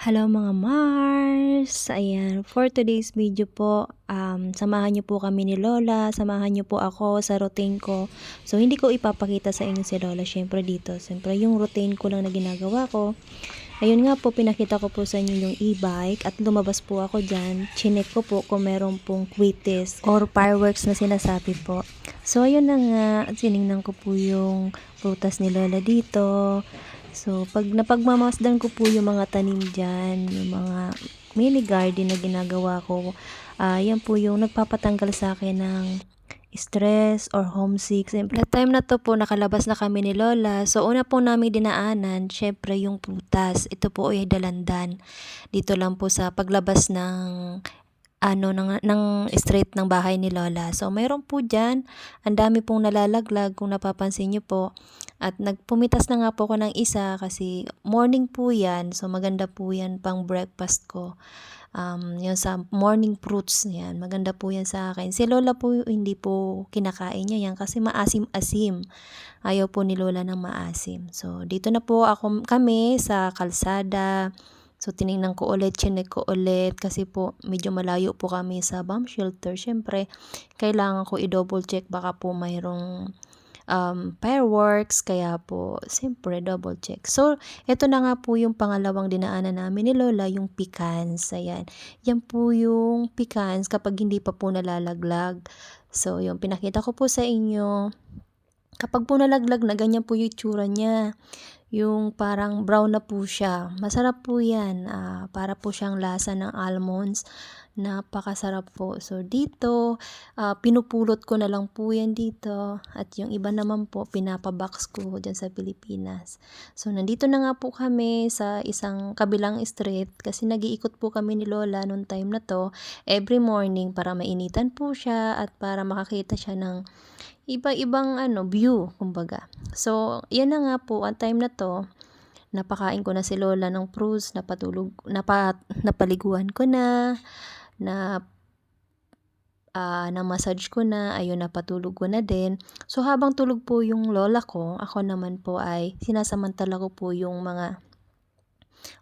Hello mga Mars! Ayan, for today's video po, um, samahan niyo po kami ni Lola, samahan niyo po ako sa routine ko. So, hindi ko ipapakita sa inyo si Lola, syempre dito. Syempre, yung routine ko lang na ginagawa ko. Ayun nga po, pinakita ko po sa inyo yung e-bike at lumabas po ako dyan. Chinek ko po kung meron pong quittest or fireworks na sinasabi po. So, ayun na nga, siningnan ko po yung prutas ni Lola dito. So, pag napagmamasdan ko po yung mga tanim dyan, yung mga mini garden na ginagawa ko, ah yan po yung nagpapatanggal sa akin ng stress or homesick. Siyempre, time na to po, nakalabas na kami ni Lola. So, una po namin dinaanan, syempre yung prutas. Ito po ay dalandan. Dito lang po sa paglabas ng ano ng, ng street ng bahay ni Lola. So, mayroon po dyan. Ang dami pong nalalaglag kung napapansin nyo po. At nagpumitas na nga po ako ng isa kasi morning po yan. So, maganda po yan pang breakfast ko. Um, yung sa morning fruits yan. Maganda po yan sa akin. Si Lola po hindi po kinakain niya yan kasi maasim-asim. Ayaw po ni Lola ng maasim. So, dito na po ako kami sa kalsada. So, tiningnan ko ulit, chinek ko ulit kasi po medyo malayo po kami sa bomb shelter. Siyempre, kailangan ko i-double check baka po mayroong um, fireworks. Kaya po, siyempre, double check. So, ito na nga po yung pangalawang dinaanan namin ni Lola, yung pecans. Ayan. Yan po yung pecans kapag hindi pa po nalalaglag. So, yung pinakita ko po sa inyo, kapag po nalaglag na, ganyan po yung itsura niya yung parang brown na po siya. Masarap po yan. Uh, para po siyang lasa ng almonds. Napakasarap po. So, dito, uh, pinupulot ko na lang po yan dito. At yung iba naman po, pinapabox ko dyan sa Pilipinas. So, nandito na nga po kami sa isang kabilang street kasi nag-iikot po kami ni Lola noong time na to every morning para mainitan po siya at para makakita siya ng iba-ibang ano, view, kumbaga. So, yan na nga po, ang time na to, napakain ko na si Lola ng fruits, napatulog, napa, napaliguan ko na, na uh, na-massage ko na, ayun, napatulog ko na din. So, habang tulog po yung lola ko, ako naman po ay sinasamantala ko po yung mga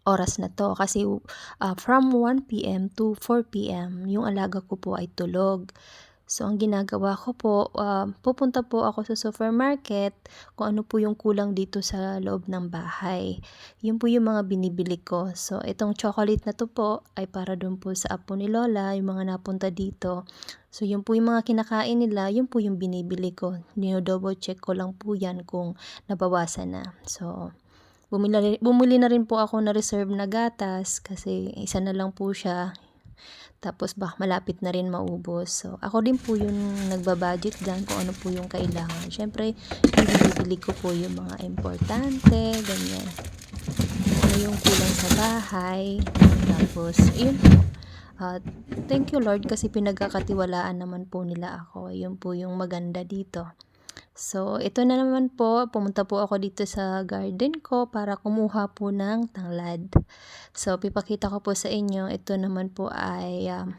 oras na to. Kasi uh, from 1pm to 4pm, yung alaga ko po ay tulog. So, ang ginagawa ko po, uh, pupunta po ako sa supermarket kung ano po yung kulang dito sa loob ng bahay. Yun po yung mga binibili ko. So, itong chocolate na to po ay para doon po sa apo ni Lola, yung mga napunta dito. So, yun po yung mga kinakain nila, yun po yung binibili ko. Nino-double check ko lang po yan kung nabawasan na. So, bumili, bumili na rin po ako na reserve na gatas kasi isa na lang po siya tapos baka malapit na rin maubos. So, ako din po yung nagbabudget dyan kung ano po yung kailangan. Siyempre, bibili ko po yung mga importante, ganyan. Ano yung kulang sa bahay. Tapos, yun po. Uh, thank you Lord kasi pinagkakatiwalaan naman po nila ako. Yun po yung maganda dito. So, ito na naman po, pumunta po ako dito sa garden ko para kumuha po ng tanglad. So, pipakita ko po sa inyo, ito naman po ay, um,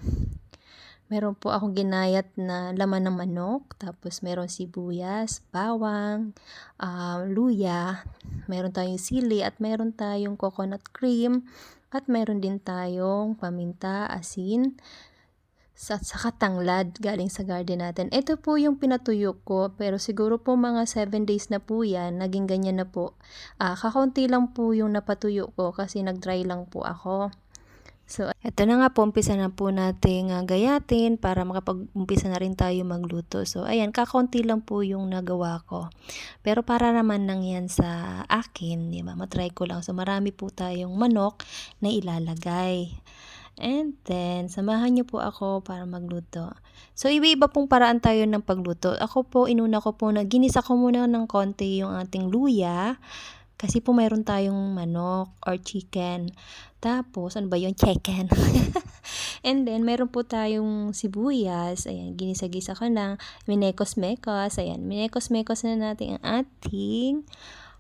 meron po akong ginayat na laman ng manok, tapos meron sibuyas, bawang, uh, luya, meron tayong sili, at meron tayong coconut cream, at meron din tayong paminta, asin, sa, sa katanglad galing sa garden natin. Ito po yung pinatuyo ko pero siguro po mga 7 days na po yan. Naging ganyan na po. Uh, kakaunti lang po yung napatuyo ko kasi nag-dry lang po ako. So, ito na nga po, umpisa na po natin uh, gayatin para makapag-umpisa na rin tayo magluto. So, ayan, kakaunti lang po yung nagawa ko. Pero para naman nang yan sa akin, di ba? Matry ko lang. So, marami po tayong manok na ilalagay. And then, samahan niyo po ako para magluto. So, iba-iba pong paraan tayo ng pagluto. Ako po, inuna ko po na ginisa ko muna ng konti yung ating luya. Kasi po mayroon tayong manok or chicken. Tapos, ano ba yung chicken? And then, meron po tayong sibuyas. Ayan, ginisa-gisa ko na. Minekos-mekos. Ayan, minekos-mekos na natin ang ating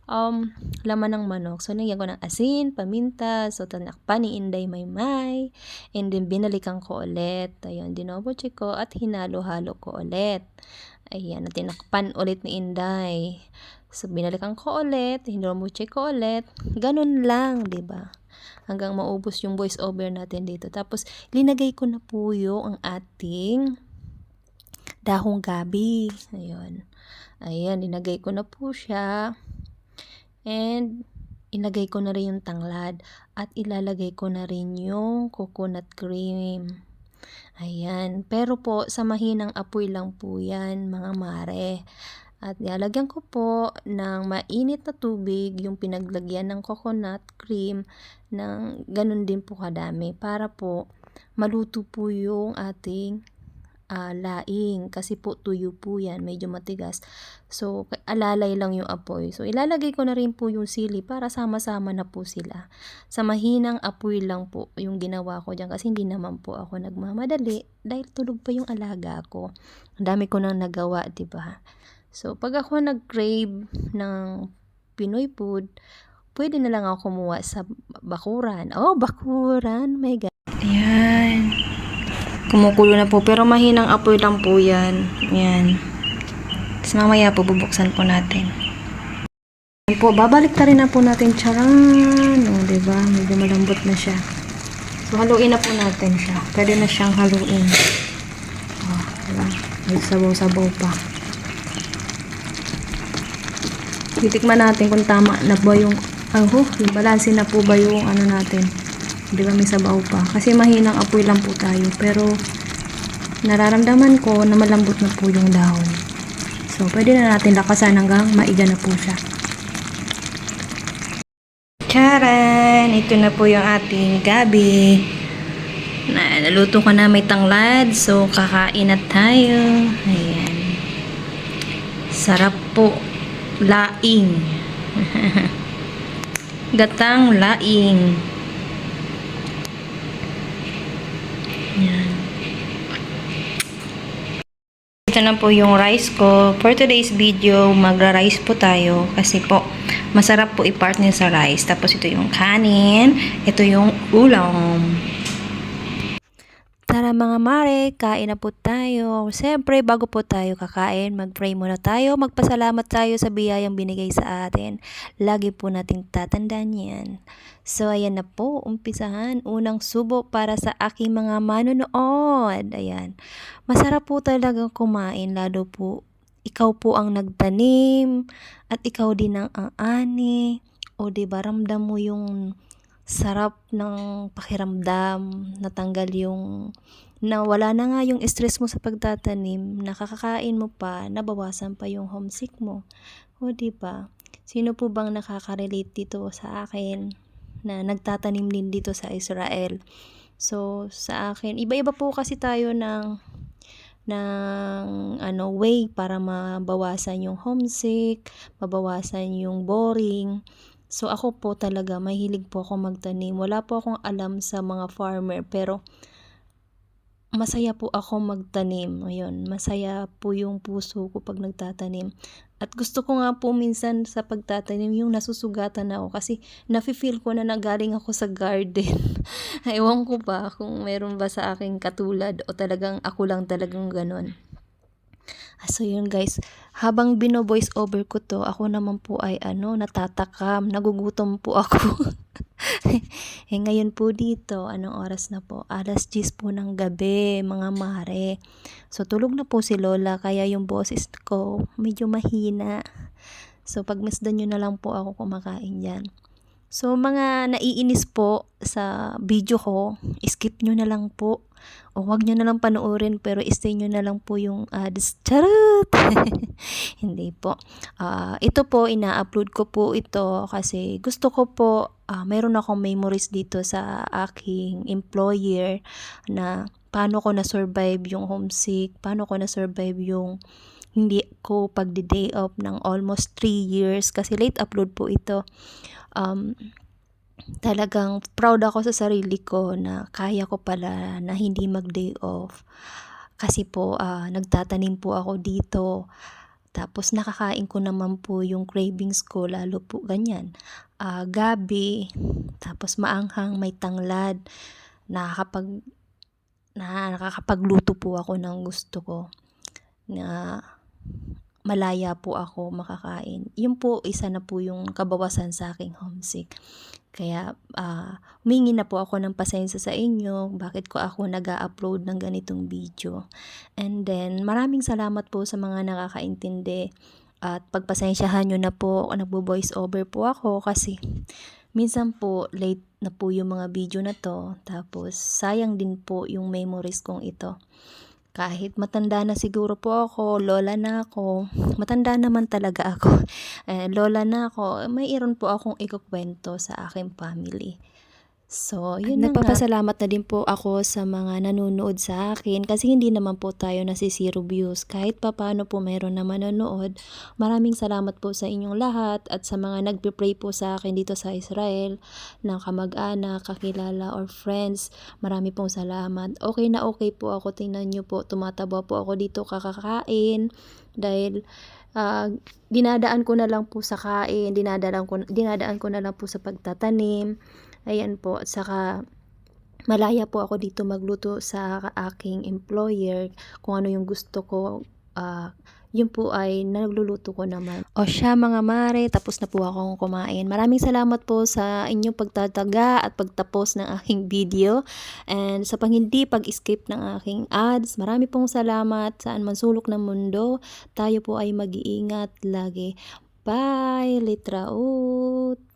um, laman ng manok. So, nagyan ko ng asin, paminta, so tanakpan ni Inday Maymay, and then binalikan ko ulit. Ayun, dinobo check ko at hinalo-halo ko ulit. Ayan, at tinakpan ulit ni Inday. So, binalikan ko ulit, hinobo check ko ulit. Ganun lang, di ba? hanggang maubos yung voice over natin dito. Tapos, linagay ko na po yung ang ating dahong gabi. Ayun. Ayan, linagay ko na po siya. And, ilagay ko na rin yung tanglad. At ilalagay ko na rin yung coconut cream. Ayan. Pero po, sa mahinang apoy lang po yan, mga mare. At nilalagyan ko po ng mainit na tubig yung pinaglagyan ng coconut cream ng ganun din po kadami para po maluto po yung ating ah, laing kasi po tuyo po yan, medyo matigas. So, alalay lang yung apoy. So, ilalagay ko na rin po yung sili para sama-sama na po sila. Sa mahinang apoy lang po yung ginawa ko dyan kasi hindi naman po ako nagmamadali dahil tulog pa yung alaga ko. Ang dami ko nang nagawa, ba? So, pag ako nag-crave ng Pinoy food, pwede na lang ako kumuha sa bakuran. Oh, bakuran! My God. Ayan. Kumukulo na po. Pero mahinang apoy lang po yan. Ayan. Tapos mamaya po bubuksan po natin. Ayan po, babalik ta rin na po natin. Charan! O, diba? Medyo malambot na siya. So, haluin na po natin siya. Pwede na siyang haluin. O, diba? May sabaw-sabaw pa. Titikman natin kung tama na ba yung oh, yung balanse na po ba yung ano natin. Di ba may sabaw pa? Kasi mahinang apoy lang po tayo. Pero nararamdaman ko na malambot na po yung dahon. So, pwede na natin lakasan hanggang maiga na po siya. Charan! Ito na po yung ating gabi. Na, naluto ko na may tanglad. So, kakain na tayo. Ayan. Sarap po. Laing. Gatang laing. Ito na po yung rice ko. For today's video, magra-rice po tayo kasi po masarap po i-partner sa rice. Tapos ito yung kanin, ito yung ulam. Tara mga mare, kain na po tayo. Siyempre, bago po tayo kakain, mag-pray muna tayo. Magpasalamat tayo sa biyayang binigay sa atin. Lagi po nating tatandaan yan. So, ayan na po, umpisahan. Unang subo para sa aking mga manonood. Ayan. Masarap po talagang kumain, lalo po ikaw po ang nagtanim at ikaw din ang aani. O di ba ramdam mo yung sarap ng pakiramdam, natanggal yung na wala na nga yung stress mo sa pagtatanim, nakakakain mo pa, nabawasan pa yung homesick mo. O di ba? Sino po bang nakaka-relate dito sa akin na nagtatanim din dito sa Israel? So, sa akin, iba-iba po kasi tayo ng ng ano way para mabawasan yung homesick, mabawasan yung boring. So ako po talaga mahilig po ako magtanim. Wala po akong alam sa mga farmer pero masaya po ako magtanim. Ayun, masaya po yung puso ko pag nagtatanim. At gusto ko nga po minsan sa pagtatanim yung nasusugatan ako kasi nafe-feel ko na nagaling ako sa garden. Ewan ko ba kung meron ba sa aking katulad o talagang ako lang talagang ganon. So yun guys, habang bino-voice over ko to, ako naman po ay ano, natatakam, nagugutom po ako. eh ngayon po dito, anong oras na po? Alas 10 po ng gabi, mga mare. So tulog na po si Lola, kaya yung boses ko medyo mahina. So pagmasdan nyo na lang po ako kumakain dyan. So mga naiinis po sa video ko, skip nyo na lang po. O wag nyo na lang panoorin pero stay nyo na lang po yung ads. Charot! Hindi po. Ah, ito po, ina-upload ko po ito kasi gusto ko po, ah, meron akong memories dito sa aking employer na paano ko na-survive yung homesick, paano ko na-survive yung hindi ko pagdi-day off ng almost 3 years kasi late upload po ito. Um, talagang proud ako sa sarili ko na kaya ko pala na hindi mag-day off. Kasi po, ah, nagtatanim po ako dito. Tapos nakakain ko naman po yung cravings ko, lalo po ganyan. Ah, gabi, tapos maanghang, may tanglad. Nakakapag, na, nakakapagluto po ako ng gusto ko. Na malaya po ako makakain. Yun po, isa na po yung kabawasan sa aking homesick. Kaya ah, humingi na po ako ng pasensya sa inyo bakit ko ako nag upload ng ganitong video. And then maraming salamat po sa mga nakakaintindi at pagpasensyahan nyo na po nagbo-voice over po ako kasi minsan po late na po yung mga video na to tapos sayang din po yung memories kong ito. Kahit matanda na siguro po ako, lola na ako, matanda naman talaga ako, eh, lola na ako, mayroon po akong ikukwento sa aking family. So, yun na nga. Nagpapasalamat na din po ako sa mga nanonood sa akin kasi hindi naman po tayo nasi zero views. Kahit papano po mayroon na manonood. Maraming salamat po sa inyong lahat at sa mga nagpe-pray po sa akin dito sa Israel na kamag-anak, kakilala or friends. Marami pong salamat. Okay na okay po ako. Tingnan nyo po, tumataba po ako dito kakakain dahil ah, dinadaan ko na lang po sa kain, dinadaan ko, dinadaan ko na lang po sa pagtatanim. Ayan po, at saka malaya po ako dito magluto sa aking employer kung ano yung gusto ko. ah, yun po ay nagluluto ko naman. O siya mga mare, tapos na po akong kumain. Maraming salamat po sa inyong pagtataga at pagtapos ng aking video. And sa pang hindi pag-skip ng aking ads, marami pong salamat saan man sulok ng mundo. Tayo po ay mag-iingat lagi. Bye! Litraut!